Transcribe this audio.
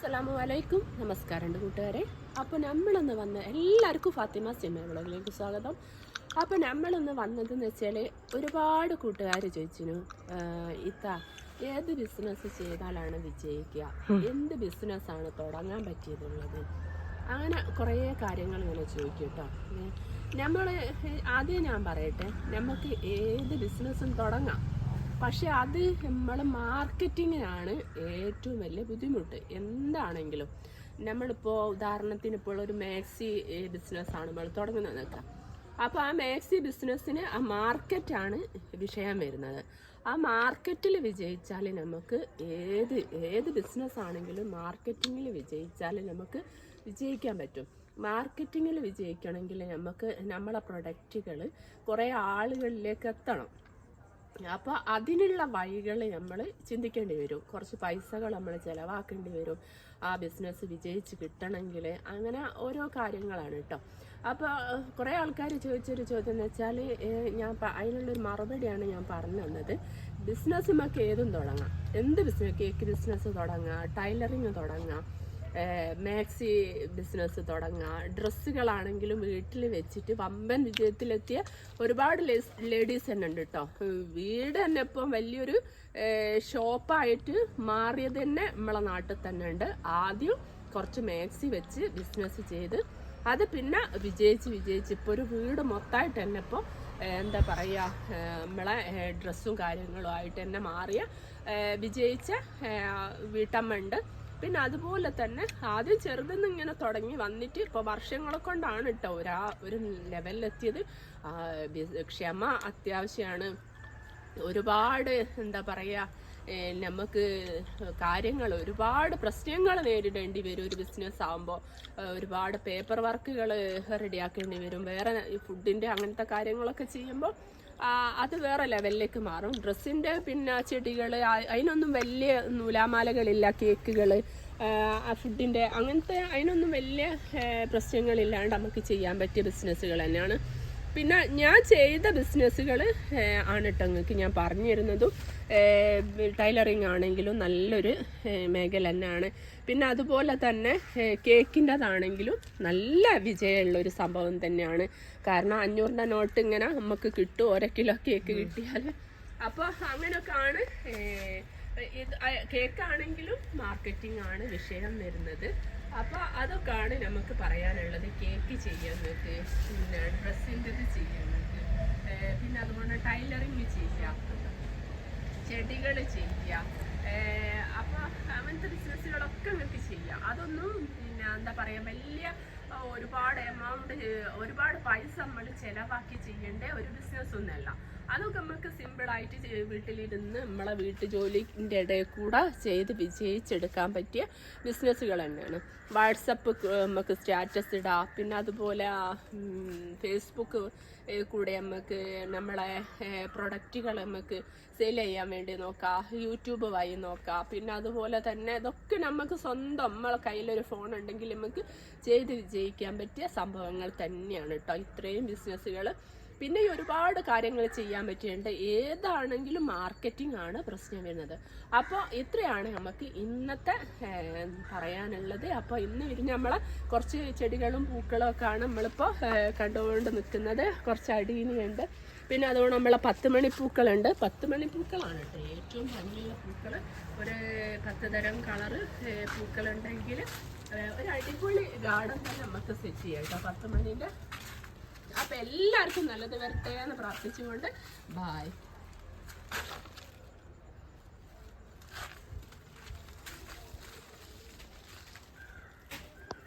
അസ്സലാമു അലൈക്കും നമസ്കാരമുണ്ട് കൂട്ടുകാരെ. അപ്പോൾ നമ്മളിന്ന് വന്ന് എല്ലാവർക്കും ഫാത്തിമ സിനിമ വ്ളോഗിലേക്ക് സ്വാഗതം. അപ്പോൾ നമ്മളിന്ന് വന്നതെന്ന് വെച്ചാൽ ഒരുപാട് കൂട്ടുകാർ ചോദിച്ചിരുന്നു ഇത്ത ഏത് ബിസിനസ് ചെയ്താലാണ് വിജയിക്കുക? എന്ത് ബിസിനസ്സാണ് തുടങ്ങാൻ പറ്റിയതുള്ളത്? അങ്ങനെ കുറേ കാര്യങ്ങൾ ഇങ്ങനെ ചോദിക്കും കേട്ടോ നമ്മൾ ആദ്യം ഞാൻ പറയട്ടെ നമുക്ക് ഏത് ബിസിനസ്സും തുടങ്ങാം. പക്ഷെ അത് നമ്മൾ മാർക്കറ്റിങ്ങിനാണ് ഏറ്റവും വലിയ ബുദ്ധിമുട്ട്. എന്താണെങ്കിലും നമ്മളിപ്പോൾ ഉദാഹരണത്തിന് ഇപ്പോൾ ഒരു മാക്സി ബിസിനസ്സാണ് നമ്മൾ തുടങ്ങുന്നത് നിൽക്കാം അപ്പോൾ ആ മാക്സി ബിസിനസ്സിന് ആ മാർക്കറ്റാണ് വിഷയം വരുന്നത്. ആ മാർക്കറ്റിൽ വിജയിച്ചാൽ നമുക്ക് ഏത് ഏത് ബിസിനസ് ആണെങ്കിലും മാർക്കറ്റിങ്ങിൽ വിജയിച്ചാൽ നമുക്ക് വിജയിക്കാൻ പറ്റും. മാർക്കറ്റിങ്ങിൽ വിജയിക്കണമെങ്കിൽ നമുക്ക് നമ്മളെ പ്രൊഡക്റ്റുകൾ കുറേ ആളുകളിലേക്ക് എത്തണം. അപ്പോൾ അതിനുള്ള വഴികൾ നമ്മൾ ചിന്തിക്കേണ്ടി വരും. കുറച്ച് പൈസകൾ നമ്മൾ ചിലവാക്കേണ്ടി വരും. ആ ബിസിനസ് വിജയിച്ച് കിട്ടണമെങ്കിൽ അങ്ങനെ ഓരോ കാര്യങ്ങളാണ് കേട്ടോ അപ്പോൾ കുറേ ആൾക്കാർ ചോദിച്ചൊരു ചോദ്യം എന്ന് വെച്ചാൽ ഞാൻ അതിനുള്ളൊരു മറുപടിയാണ് ഞാൻ പറഞ്ഞു തന്നത്. ബിസിനസ് നമുക്ക് ഏതും തുടങ്ങാം. എന്ത് ബിസിനസ് കേക്ക് ബിസിനസ് തുടങ്ങാം ടൈലറിങ് തുടങ്ങാം മാക്സി ബിസിനസ് തുടങ്ങുക ഡ്രസ്സുകളാണെങ്കിലും വീട്ടിൽ വെച്ചിട്ട് വമ്പൻ വിജയത്തിലെത്തിയ ഒരുപാട് ലേഡീസ് തന്നെ ഉണ്ട് കേട്ടോ വീട് തന്നെ ഇപ്പം വലിയൊരു ഷോപ്പായിട്ട് മാറിയത് തന്നെ നമ്മളെ നാട്ടിൽ തന്നെ ഉണ്ട്. ആദ്യം കുറച്ച് മാക്സി വെച്ച് ബിസിനസ് ചെയ്ത് അത് പിന്നെ വിജയിച്ച് വിജയിച്ച് ഇപ്പോൾ ഒരു വീട് മൊത്തമായിട്ട് തന്നെ ഇപ്പോൾ എന്താ പറയുക നമ്മളെ ഡ്രസ്സും കാര്യങ്ങളും ആയിട്ട് തന്നെ മാറിയ വിജയിച്ച വീട്ടമ്മ ഉണ്ട്. പിന്നെ അതുപോലെ തന്നെ ആദ്യം ചെറുതെന്ന് ഇങ്ങനെ തുടങ്ങി വന്നിട്ട് ഇപ്പോൾ വർഷങ്ങളെ കൊണ്ടാണ് കേട്ടോ ഒരാ ഒരു ലെവലിലെത്തിയത്. ക്ഷമ അത്യാവശ്യമാണ് ഒരുപാട് എന്താ പറയുക നമുക്ക് കാര്യങ്ങൾ ഒരുപാട് പ്രശ്നങ്ങൾ നേരിടേണ്ടി വരും ഒരു ബിസിനസ് ആകുമ്പോൾ ഒരുപാട് പേപ്പർ വർക്കുകൾ റെഡിയാക്കേണ്ടി വരും. വേറെ ഫുഡിന്റെ അങ്ങനത്തെ കാര്യങ്ങളൊക്കെ ചെയ്യുമ്പോൾ അത് വേറെ ലെവലിലേക്ക് മാറും. ഡ്രസ്സിന്റെ പിന്നെ ചെടികൾ അതിനൊന്നും വലിയ നൂലാമാലകളില്ല കേക്കുകൾ ഫുഡിന്റെ അങ്ങനത്തെ അതിനൊന്നും വലിയ പ്രശ്നങ്ങളില്ലാണ്ട് നമുക്ക് ചെയ്യാൻ പറ്റിയ ബിസിനസ്സുകൾ തന്നെയാണ്. പിന്നെ ഞാൻ ചെയ്ത ബിസിനസ്സുകൾ ആണ് കേട്ടോ നിങ്ങൾക്ക് ഞാൻ പറഞ്ഞു തരുന്നതും ടൈലറിങ് ആണെങ്കിലും നല്ലൊരു മേഖല തന്നെയാണ്. പിന്നെ അതുപോലെ തന്നെ കേക്കിന്റെതാണെങ്കിലും നല്ല വിജയമുള്ള ഒരു സംഭവം തന്നെയാണ്. കാരണം അഞ്ഞൂറിന്റെ നോട്ട് ഇങ്ങനെ നമുക്ക് കിട്ടും ഓരോ കിലോ കേക്ക് കിട്ടിയാൽ. അപ്പോൾ അങ്ങനെയൊക്കെയാണ് ഇത് കേക്കാണെങ്കിലും മാർക്കറ്റിംഗ് ആണ് വിഷയം വരുന്നത്. അപ്പോൾ അതൊക്കെയാണ് നമുക്ക് പറയാനുള്ളത് കേക്ക് ചെയ്യുന്നത് പിന്നെ ഡ്രസ്സിന്റെത് ചെയ്യുന്നത് പിന്നെ അതുപോലെ ടൈലറിങ് ചെയ്യാം ചെടികൾ ചെയ്യാം അപ്പോൾ അങ്ങനത്തെ ബിസിനസ്സുകളൊക്കെ നിങ്ങൾക്ക് ചെയ്യാം. അതൊന്നും പിന്നെ എന്താ പറയാ വലിയ ഒരുപാട് എമൗണ്ട് ഒരുപാട് പൈസ നമ്മൾ ചിലവാക്കി ചെയ്യേണ്ട ഒരു ബിസിനസ് ഒന്നല്ല. അതൊക്കെ നമുക്ക് സിമ്പിളായിട്ട് വീട്ടിലിരുന്ന് നമ്മളെ വീട്ടു ജോലിന്റെ ഇടയിൽ കൂടെ ചെയ്ത് വിജയിച്ചെടുക്കാൻ പറ്റിയ ബിസിനസ്സുകൾ തന്നെയാണ്. വാട്സപ്പ് നമുക്ക് സ്റ്റാറ്റസ് ഇടാം പിന്നെ അതുപോലെ ഫേസ്ബുക്ക് കൂടെ നമുക്ക് നമ്മളെ പ്രൊഡക്റ്റുകൾ നമുക്ക് സെയിൽ ചെയ്യാൻ വേണ്ടി നോക്കാം യൂട്യൂബ് വഴി നോക്കാം പിന്നെ അതുപോലെ തന്നെ ഇതൊക്കെ നമുക്ക് സ്വന്തം നമ്മളെ കയ്യിലൊരു ഫോൺ ഉണ്ടെങ്കിൽ നമുക്ക് ചെയ്ത് വിജയിക്കാൻ പറ്റിയ സംഭവങ്ങൾ തന്നെയാണ് കേട്ടോ ഇത്രയും ബിസിനസ്സുകൾ പിന്നെ ഈ ഒരുപാട് കാര്യങ്ങൾ ചെയ്യാൻ പറ്റിയുണ്ട് ഏതാണെങ്കിലും മാർക്കറ്റിംഗ് ആണ് പ്രശ്നം വരുന്നത്. അപ്പോൾ ഇത്രയാണ് നമുക്ക് ഇന്നത്തെ പറയാനുള്ളത്. അപ്പോൾ ഇന്ന് ഇരുന്ന് നമ്മൾ കുറച്ച് ചെടികളും പൂക്കളും ഒക്കെ ആണ് നമ്മളിപ്പോൾ കണ്ടുകൊണ്ട് നിൽക്കുന്നത്. കുറച്ച് അടീനിയുണ്ട്. പിന്നെ അതുകൊണ്ട് നമ്മളെ പത്ത് മണി പൂക്കളുണ്ട്. പത്ത് മണി പൂക്കളാണ് കേട്ടോ. ഏറ്റവും ഭംഗിയുള്ള പൂക്കൾ ഒരു പത്ത് തരം കളറ് പൂക്കളുണ്ടെങ്കിൽ ഒരു അടിപൊളി ഗാർഡൻ തന്നെ നമുക്ക് സെറ്റ് ചെയ്യാം കേട്ടോ. പത്ത് മണീന്റെ അപ്പൊ എല്ലാവർക്കും നല്ലത് വരട്ടെ എന്ന് പ്രാർത്ഥിച്ചുകൊണ്ട് ബായ്